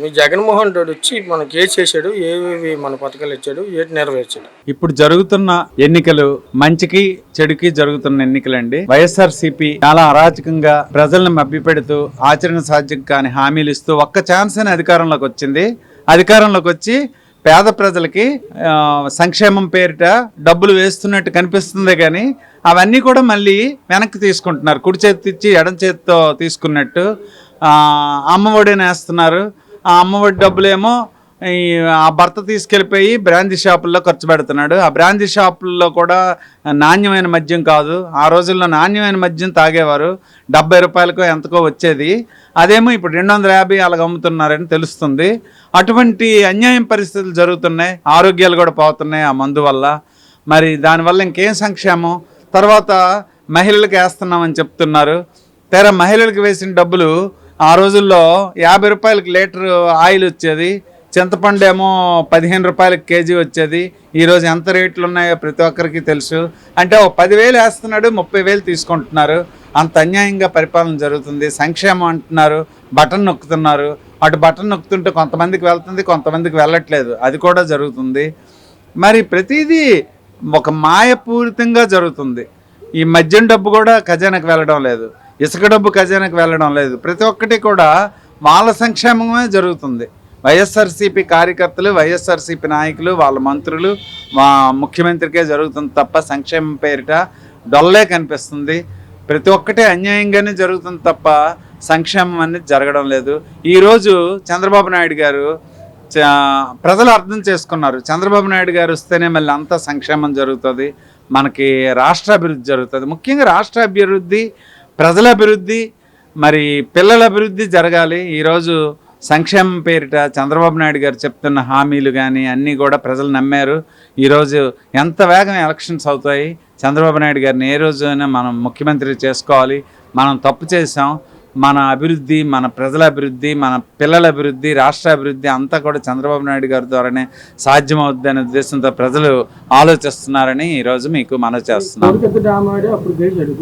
మీ జగన్మోహన్ రెడ్డి వచ్చి మనకి ఏ చేశాడు ఏవేవి మన పథకాలు ఇచ్చాడు ఏటి నెరవేర్చాడు? ఇప్పుడు జరుగుతున్న ఎన్నికలు మంచికి చెడుకి జరుగుతున్న ఎన్నికలండి. వైఎస్ఆర్ సిపి చాలా అరాచకంగా ప్రజలను మభ్యపెడుతూ ఆచరణ సాధ్యం కాని హామీలు ఇస్తూ ఒక్క ఛాన్స్ అని అధికారంలోకి వచ్చింది. అధికారంలోకి వచ్చి పేద ప్రజలకి సంక్షేమం పేరిట డబ్బులు వేస్తున్నట్టు కనిపిస్తుంది కానీ అవన్నీ కూడా మళ్ళీ వెనక్కి తీసుకుంటున్నారు. కుడి చేతి ఇచ్చి ఎడం చేతితో తీసుకున్నట్టు అమ్మఒడి నేస్తున్నారు వేస్తున్నారు. ఆ అమ్మఒడి డబ్బులేమో ఈ ఆ భర్త తీసుకెళ్ళిపోయి బ్రాందీ షాపుల్లో ఖర్చు పెడుతున్నాడు. ఆ బ్రాందీ షాపుల్లో కూడా నాణ్యమైన మద్యం కాదు. ఆ రోజుల్లో నాణ్యమైన మద్యం తాగేవారు. డెబ్బై రూపాయలకో ఎంతకో వచ్చేది. అదేమో ఇప్పుడు రెండు వందల యాభై అలాగ అమ్ముతున్నారని తెలుస్తుంది. అటువంటి అన్యాయం పరిస్థితులు జరుగుతున్నాయి. ఆరోగ్యాలు కూడా పోతున్నాయి ఆ మందు వల్ల. మరి దానివల్ల ఇంకేం సంక్షేమం? తర్వాత మహిళలకు వేస్తున్నామని చెప్తున్నారు. తెర మహిళలకు వేసిన డబ్బులు ఆ రోజుల్లో యాభై రూపాయలకి లీటర్ ఆయిల్ వచ్చేది. చింతపండు ఏమో పదిహేను రూపాయలకి కేజీ వచ్చేది. ఈరోజు ఎంత రేట్లు ఉన్నాయో ప్రతి ఒక్కరికి తెలుసు. అంటే ఓ పదివేలు వేస్తున్నాడు ముప్పై వేలు తీసుకుంటున్నారు. అంత అన్యాయంగా పరిపాలన జరుగుతుంది. సంక్షేమం అంటున్నారు బటన్ నొక్కుతున్నారు. అటు బటన్ నొక్కుతుంటే కొంతమందికి వెళ్తుంది కొంతమందికి వెళ్ళట్లేదు. అది కూడా జరుగుతుంది. మరి ప్రతిదీ ఒక మాయపూరితంగా జరుగుతుంది. ఈ మద్యం డబ్బు కూడా ఖజానాకు వెళ్ళడం లేదు. ఇసుక డబ్బు ఖజానాకు వెళ్ళడం లేదు. ప్రతి ఒక్కటి కూడా వాళ్ళ సంక్షేమమే జరుగుతుంది. వైఎస్ఆర్సీపీ కార్యకర్తలు వైఎస్ఆర్సీపీ నాయకులు వాళ్ళ మంత్రులు మా ముఖ్యమంత్రికే జరుగుతుంది తప్ప సంక్షేమం పేరిట డొల్లే కనిపిస్తుంది. ప్రతి ఒక్కటి అన్యాయంగానే జరుగుతుంది తప్ప సంక్షేమం అనేది జరగడం లేదు. ఈరోజు చంద్రబాబు నాయుడు గారు చ- ప్రజలు అర్థం చేసుకున్నారు. చంద్రబాబు నాయుడు గారు వస్తేనే మళ్ళీ అంతా సంక్షేమం జరుగుతుంది. మనకి రాష్ట్ర అభివృద్ధి జరుగుతుంది. ముఖ్యంగా రాష్ట్ర అభివృద్ధి ప్రజల అభివృద్ధి మరి పిల్లల అభివృద్ధి జరగాలి. ఈరోజు సంక్షేమం పేరిట చంద్రబాబు నాయుడు గారు చెప్తున్న హామీలు కానీ అన్నీ కూడా ప్రజలు నమ్మారు. ఈరోజు ఎంత వేగం ఎలక్షన్స్ అవుతాయి చంద్రబాబు నాయుడు గారిని ఏ రోజైనా మనం ముఖ్యమంత్రి చేసుకోవాలి. మనం తప్పు చేసాం మన అభివృద్ధి మన ప్రజల అభివృద్ధి మన పిల్లల అభివృద్ధి రాష్ట్ర అభివృద్ధి అంతా కూడా చంద్రబాబు నాయుడు గారి ద్వారానే సాధ్యమవుద్ది అనే ఉద్దేశంతో ప్రజలు ఆలోచిస్తున్నారని ఈరోజు మీకు మనవి చేస్తున్నాం. అప్పుడు గెలిచాడు.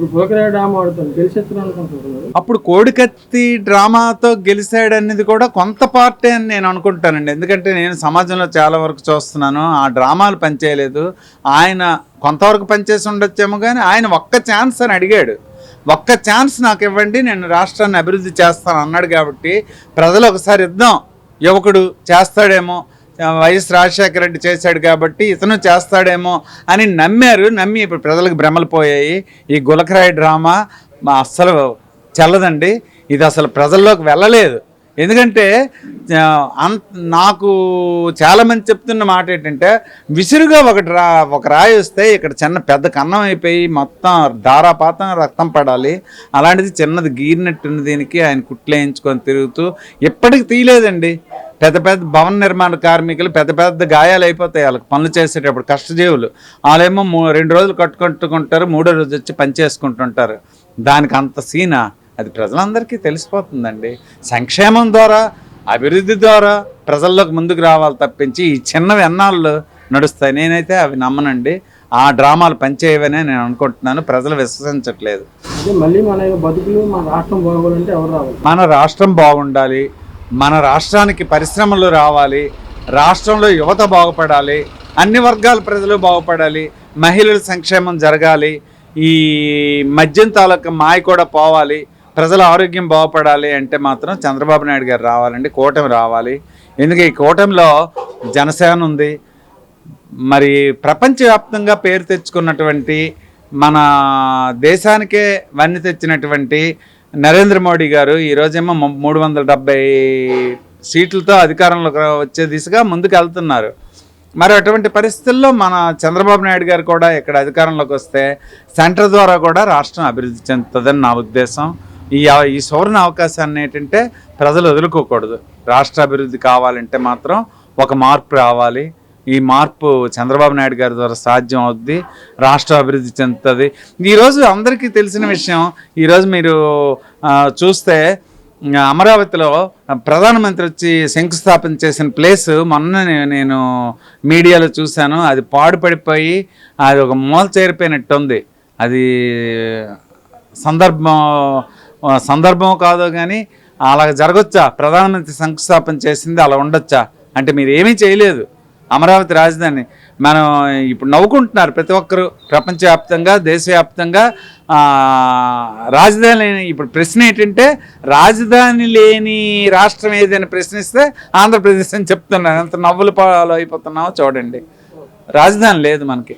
కోడికత్తి డ్రామాతో గెలిచాడనేది కూడా కొంత పార్టీ అని నేను అనుకుంటానండి. ఎందుకంటే నేను సమాజంలో చాలా వరకు చూస్తున్నాను. ఆ డ్రామాలు పనిచేయలేదు. ఆయన కొంతవరకు పనిచేసి ఉండొచ్చేమో కానీ ఆయన ఒక్క ఛాన్స్ అని అడిగాడు. ఒక్క ఛాన్స్ నాకు ఇవ్వండి నేను రాష్ట్రాన్ని అభివృద్ధి చేస్తాను అన్నాడు కాబట్టి ప్రజలు ఒకసారి ఇద్దాం. యువకుడు చేస్తాడేమో వైఎస్ రాజశేఖర రెడ్డి చేశాడు కాబట్టి ఇతను చేస్తాడేమో అని నమ్మారు నమ్మి ఇప్పుడు ప్రజలకు భ్రమలు పోయాయి. ఈ గులకరాయి డ్రామా మా అస్సలు చెల్లదండి. ఇది అసలు ప్రజల్లోకి వెళ్ళలేదు. ఎందుకంటే నాకు చాలామంది చెప్తున్న మాట ఏంటంటే విసురుగా ఒకటి రా ఒక రాయి వస్తే ఇక్కడ చిన్న పెద్ద కన్నం అయిపోయి మొత్తం ధారాపాతం రక్తం పడాలి. అలాంటిది చిన్నది గీరినట్టున్న దీనికి ఆయన కుట్లేయించుకొని తిరుగుతూ ఎప్పటికి తీయలేదండి. పెద్ద పెద్ద భవన నిర్మాణ కార్మికులు పెద్ద పెద్ద గాయాలు అయిపోతాయి. వాళ్ళకి పనులు చేసేటప్పుడు కష్టజీవులు. వాళ్ళేమో రెండు రోజులు కట్టుకుంటుకుంటారు మూడో రోజు వచ్చి పని చేసుకుంటుంటారు. దానికి అంత సీనా. అది ప్రజలందరికీ తెలిసిపోతుందండి. సంక్షేమం ద్వారా అభివృద్ధి ద్వారా ప్రజల్లోకి ముందుకు రావాలి తప్పించి ఈ చిన్నవి ఎన్నాళ్ళు నడుస్తాయి. నేనైతే అవి నమ్మనండి. ఆ డ్రామాలు పనిచేయవనే నేను అనుకుంటున్నాను. ప్రజలు విశ్వసించట్లేదు. మళ్ళీ మన బతుకులు మన రాష్ట్రం బాగోవాలంటే ఎవరు రావాలి? మన రాష్ట్రం బాగుండాలి. మన రాష్ట్రానికి పరిశ్రమలు రావాలి. రాష్ట్రంలో యువత బాగుపడాలి. అన్ని వర్గాల ప్రజలు బాగుపడాలి. మహిళల సంక్షేమం జరగాలి. ఈ మద్యం తాలూకా మాయ కూడా పోవాలి. ప్రజల ఆరోగ్యం బాగుపడాలి అంటే మాత్రం చంద్రబాబు నాయుడు గారు రావాలండి కూటమి రావాలి. ఎందుకంటే ఈ కూటమిలో జనసేన ఉంది మరి ప్రపంచవ్యాప్తంగా పేరు తెచ్చుకున్నటువంటి మన దేశానికే వన్ని తెచ్చినటువంటి నరేంద్ర మోడీ గారు ఈరోజేమో మూడు వందల డెబ్బై సీట్లతో అధికారంలోకి వచ్చే దిశగా ముందుకు వెళ్తున్నారు మరి అటువంటి పరిస్థితుల్లో మన చంద్రబాబు నాయుడు గారు కూడా ఇక్కడ అధికారంలోకి వస్తే సెంటర్ ద్వారా కూడా రాష్ట్రం అభివృద్ధి చెందుతుందని నా ఉద్దేశం. ఈ ఈ సువర్ణ అవకాశాన్ని ఏంటంటే ప్రజలు వదులుకోకూడదు. రాష్ట్ర అభివృద్ధి కావాలంటే మాత్రం ఒక మార్పు రావాలి. ఈ మార్పు చంద్రబాబు నాయుడు గారి ద్వారా సాధ్యం అవుద్ది. రాష్ట్ర అభివృద్ధి చెందుతుంది. ఈరోజు అందరికీ తెలిసిన విషయం ఈరోజు మీరు చూస్తే అమరావతిలో ప్రధానమంత్రి వచ్చి శంకుస్థాపన చేసిన ప్లేస్ మొన్న నేను మీడియాలో చూశాను. అది పాడుపడిపోయి అది ఒక మూల చేరిపోయినట్టు ఉంది అది సందర్భం సందర్భం కాదో కానీ అలా జరగొచ్చా? ప్రధానమంత్రి శంకుస్థాపన చేసింది అలా ఉండొచ్చా? అంటే మీరు ఏమీ చేయలేదు. అమరావతి రాజధాని. మనం ఇప్పుడు నవ్వుకుంటున్నారు ప్రతి ఒక్కరు ప్రపంచవ్యాప్తంగా దేశవ్యాప్తంగా. రాజధాని లేని- ఇప్పుడు ప్రశ్న ఏంటంటే రాజధాని లేని రాష్ట్రం ఏదైనా ప్రశ్నిస్తే ఆంధ్రప్రదేశ్ అని చెప్తున్నారు. ఎంత నవ్వులు పాలు అయిపోతున్నామో చూడండి. రాజధాని లేదు మనకి.